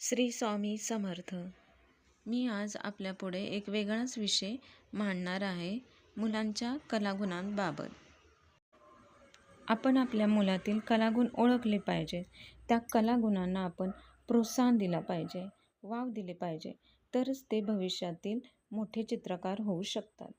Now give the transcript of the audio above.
श्री स्वामी समर्थ. मी आज आपल्यापुढे एक वेगळाच विषय मांडणार आहे मुलांच्या कलागुणांबाबत. आपण आपल्या मुलातील कलागुण ओळखले पाहिजे. त्या कलागुणांना आपण प्रोत्साहन दिला पाहिजे वाव दिले पाहिजे. तरच ते भविष्यातील मोठे चित्रकार होऊ शकतात.